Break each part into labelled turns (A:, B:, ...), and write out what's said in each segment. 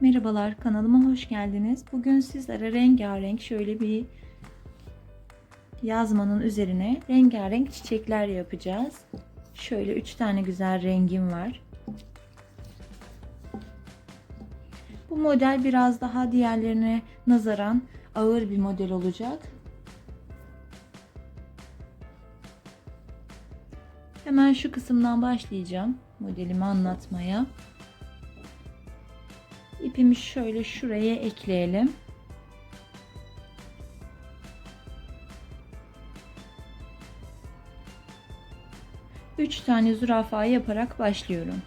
A: Merhabalar kanalıma hoş geldiniz. Bugün sizlere rengarenk şöyle bir yazmanın üzerine rengarenk çiçekler yapacağız. Şöyle üç tane güzel rengim var. Bu model biraz daha diğerlerine nazaran ağır bir model olacak. Hemen şu kısımdan başlayacağım modelimi anlatmaya. İpimi şöyle şuraya ekleyelim. Üç tane zürafa yaparak başlıyorum.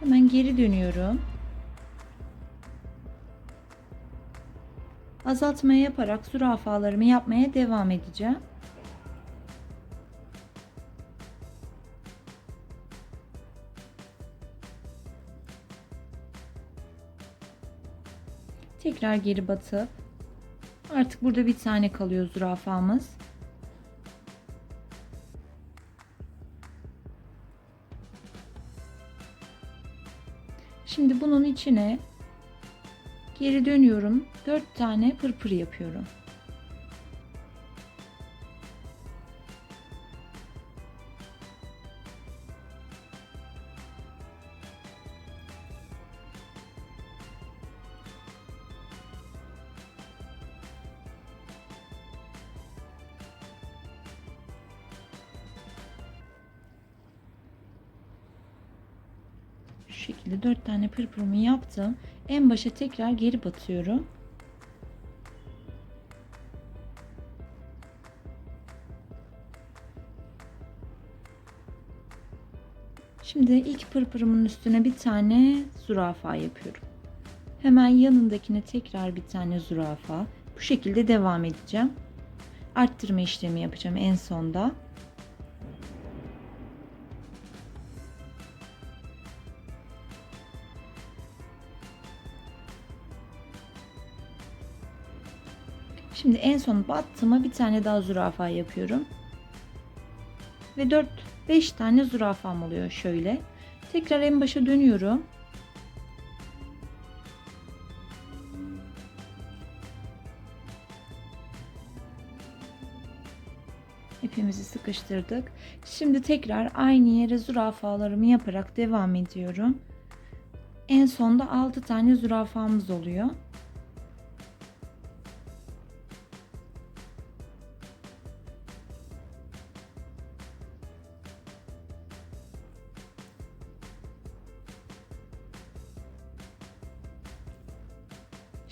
A: Hemen geri dönüyorum. Azaltma yaparak zürafalarımı yapmaya devam edeceğim. Tekrar geri batıp artık burada bir tane kalıyor zürafamız. Şimdi bunun içine geri dönüyorum. 4 tane pırpır yapıyorum. Şekilde 4 tane pırpırımı yaptım. En başa tekrar geri batıyorum. Şimdi ilk pırpırımın üstüne bir tane zürafa yapıyorum. Hemen yanındakine tekrar bir tane zürafa. Bu şekilde devam edeceğim. Arttırma işlemi yapacağım en sonda. Şimdi en son battığıma bir tane daha zürafa yapıyorum. Ve 4 5 tane zürafam oluyor şöyle. Tekrar en başa dönüyorum. İpimizi sıkıştırdık. Şimdi tekrar aynı yere zürafalarımı yaparak devam ediyorum. En sonda 6 tane zürafamız oluyor.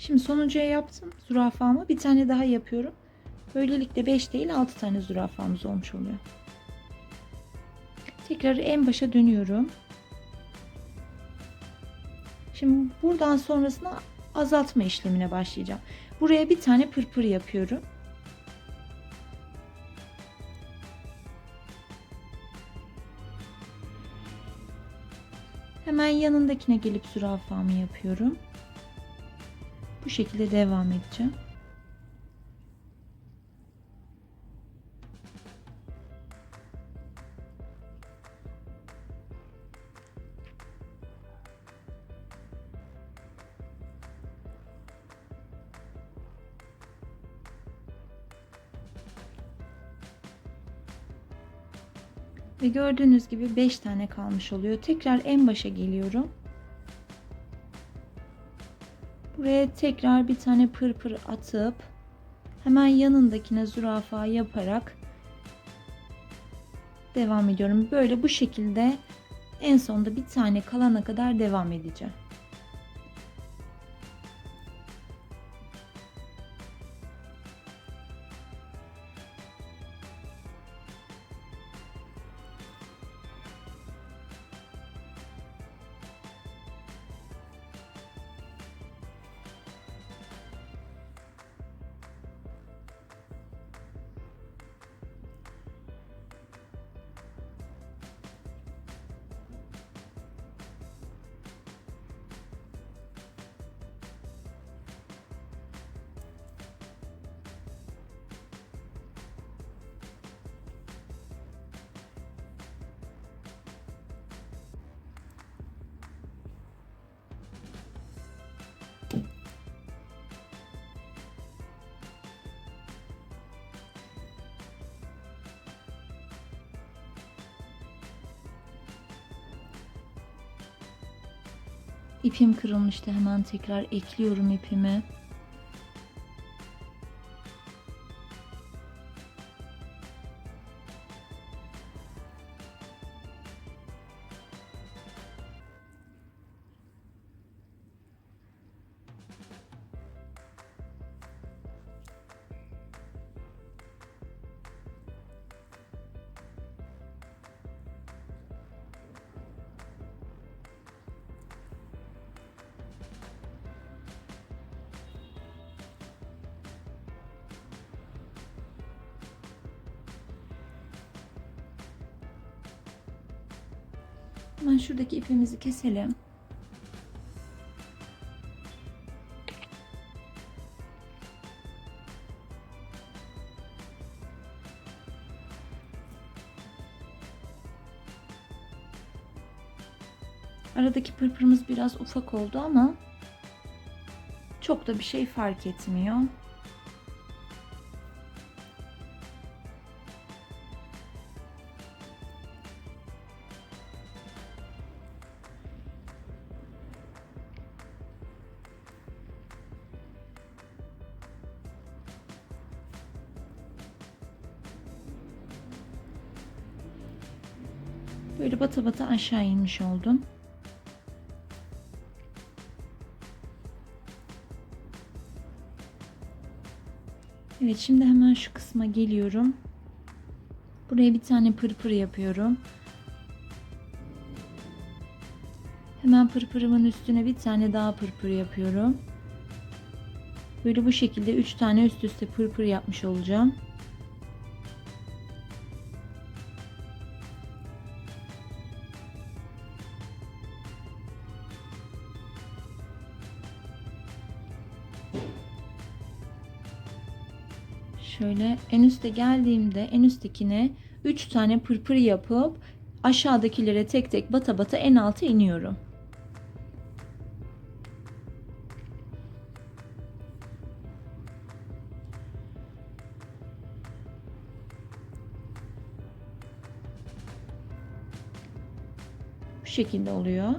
A: Şimdi sonuncuya yaptım zürafamı. Bir tane daha yapıyorum. Böylelikle 5 değil 6 tane zürafamız olmuş oluyor. Tekrar en başa dönüyorum. Şimdi buradan sonrasında azaltma işlemine başlayacağım. Buraya bir tane pırpır yapıyorum. Hemen yanındakine gelip zürafamı yapıyorum. Bu şekilde devam edeceğim. Ve gördüğünüz gibi 5 tane kalmış oluyor. Tekrar en başa geliyorum. Buraya tekrar bir tane pırpır atıp hemen yanındakine zürafa yaparak devam ediyorum. Böyle bu şekilde en sonda bir tane kalana kadar devam edeceğim. İpim kırılmıştı. Hemen tekrar ekliyorum ipimi. Hemen şuradaki ipimizi keselim. Aradaki pırpırımız biraz ufak oldu ama çok da bir şey fark etmiyor. Böyle bata bata aşağı inmiş oldum. Evet şimdi hemen şu kısma geliyorum. Buraya bir tane pırpır yapıyorum. Hemen pırpırımın üstüne bir tane daha pırpır yapıyorum. Böyle bu şekilde 3 tane üst üste pırpır yapmış olacağım. Şöyle en üste geldiğimde en üsttekine 3 tane pırpır yapıp aşağıdakilere tek tek bata bata en alta iniyorum. Bu şekilde oluyor.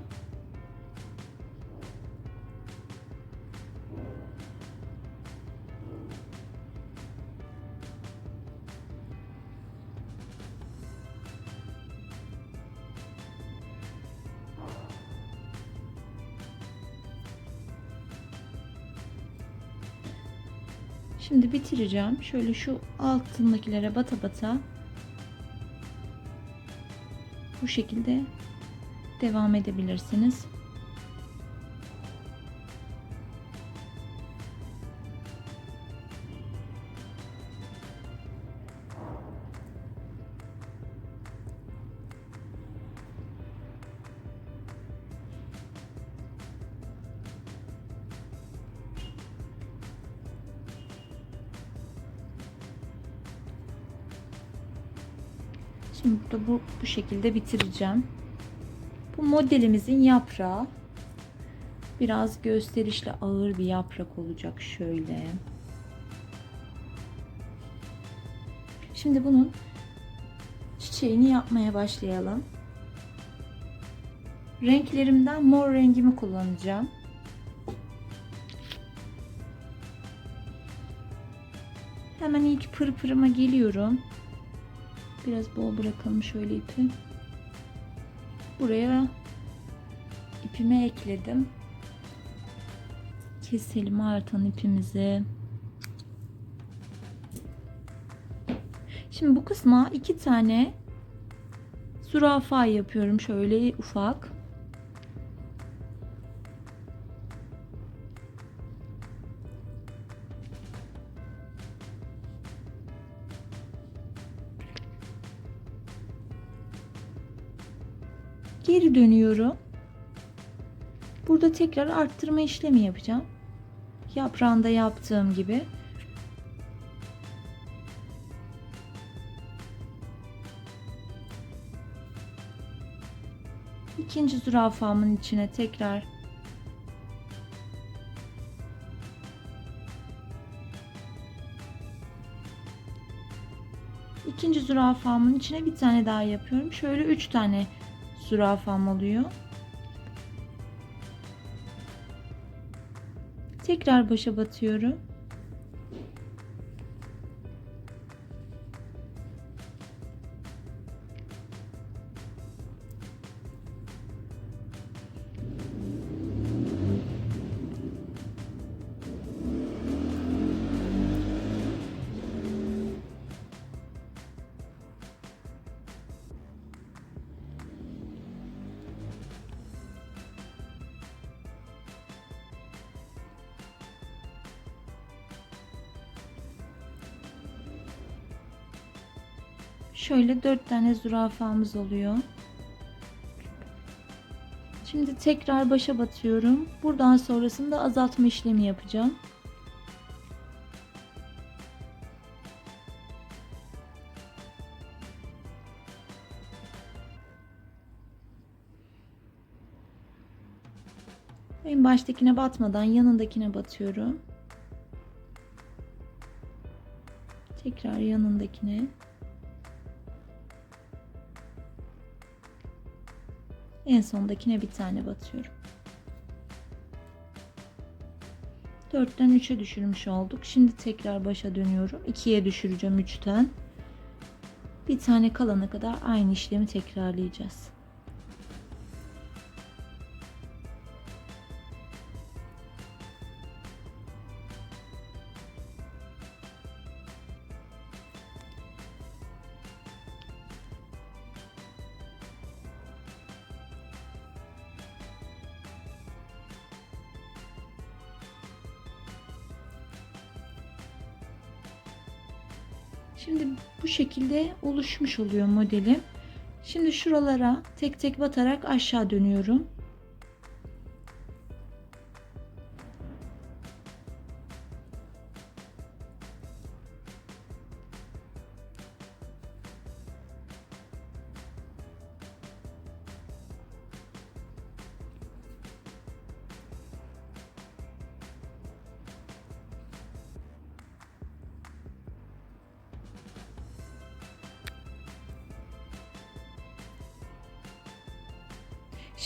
A: Şimdi bitireceğim. Şöyle şu altındakilere bata bata bu şekilde devam edebilirsiniz. Şimdi burada bu, bu şekilde bitireceğim. Bu modelimizin yaprağı. Biraz gösterişli ağır bir yaprak olacak şöyle. Şimdi bunun çiçeğini yapmaya başlayalım. Renklerimden mor rengimi kullanacağım. Hemen ilk pırpırıma geliyorum. Biraz bol bırakalım şöyle ipi. Buraya ipimi ekledim. Keselim artan ipimizi. Şimdi bu kısma iki tane zürafa yapıyorum şöyle ufak. Geri dönüyorum. Burada tekrar arttırma işlemi yapacağım. Yaprağında yaptığım gibi. İkinci zürafamın içine tekrar İkinci zürafamın içine bir tane daha yapıyorum. Şöyle üç tane zürafam oluyor. Tekrar başa batıyorum. Şöyle dört tane zürafamız oluyor. Şimdi tekrar başa batıyorum. Buradan sonrasında azaltma işlemi yapacağım. En baştakine batmadan yanındakine batıyorum. Tekrar yanındakine. En sondakine bir tane batıyorum. 4'ten 3'e düşürmüş olduk. Şimdi tekrar başa dönüyorum. 2'ye düşüreceğim 3'ten. Bir tane kalana kadar aynı işlemi tekrarlayacağız. Şimdi bu şekilde oluşmuş oluyor modelim. Şimdi şuralara tek tek batarak aşağı dönüyorum.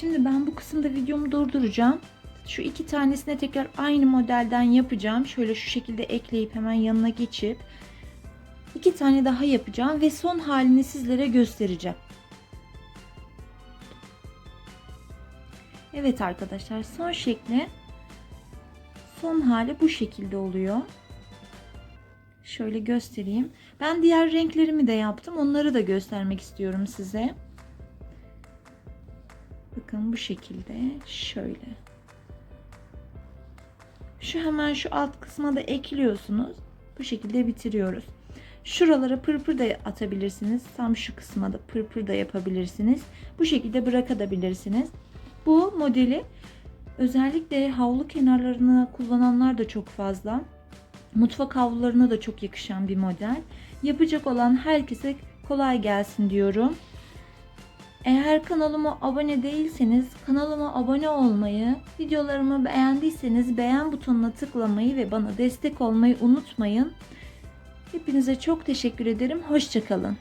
A: Şimdi ben bu kısımda videomu durduracağım. Şu iki tanesine tekrar aynı modelden yapacağım. Şöyle şu şekilde ekleyip hemen yanına geçip iki tane daha yapacağım ve son halini sizlere göstereceğim. Evet arkadaşlar son şekli son hali bu şekilde oluyor. Şöyle göstereyim. Ben diğer renklerimi de yaptım. Onları da göstermek istiyorum size. Bakın bu şekilde şöyle. Şu hemen şu alt kısma da ekliyorsunuz. Bu şekilde bitiriyoruz. Şuralara pırpır da atabilirsiniz. Tam şu kısma da pırpır da yapabilirsiniz. Bu şekilde bırakabilirsiniz. Bu modeli özellikle havlu kenarlarına kullananlar da çok fazla. Mutfak havlularına da çok yakışan bir model. Yapacak olan herkese kolay gelsin diyorum. Eğer kanalıma abone değilseniz kanalıma abone olmayı, videolarımı beğendiyseniz beğen butonuna tıklamayı ve bana destek olmayı unutmayın. Hepinize çok teşekkür ederim. Hoşçakalın.